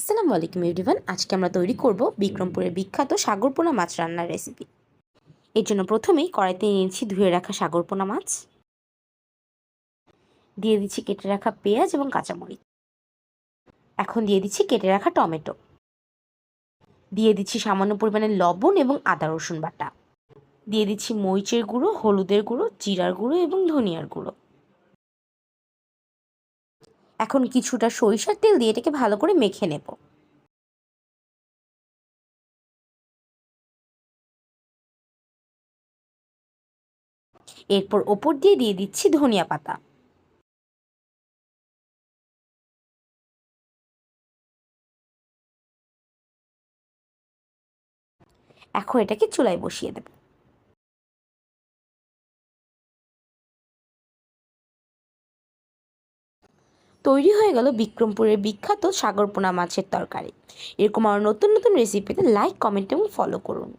আসসালামু আলাইকুম এভরিওয়ান। আজকে আমরা তৈরি করব বিক্রমপুরের বিখ্যাত সাগরপোনা মাছ রান্নার রেসিপি। এর জন্য প্রথমেই কড়াইতে নিয়েছি ধুয়ে রাখা সাগরপোনা মাছ। দিয়ে দিচ্ছি কেটে রাখা পেঁয়াজ এবং কাঁচামরিচ। এখন দিয়ে দিচ্ছি কেটে রাখা টমেটো। দিয়ে দিচ্ছি সামান্য পরিমাণে লবণ এবং আদা, রসুন বাটা। দিয়ে দিচ্ছি মরিচের গুঁড়ো, হলুদের গুঁড়ো, জিরার গুঁড়ো এবং ধনিয়ার গুঁড়ো। এখন কিছুটা সরিষার তেল দিয়ে এটাকে ভালো করে মেখে নেব। এরপর ওপর দিয়ে দিয়ে দিচ্ছি ধনিয়া পাতা। এখন এটাকে চুলায় বসিয়ে দেব। তৈরি হয়ে গেল বিক্রমপুরের বিখ্যাত সাগরপোনা মাছের তরকারি। এরকম আরও নতুন নতুন রেসিপিতে লাইক কমেন্ট এবং ফলো করুন।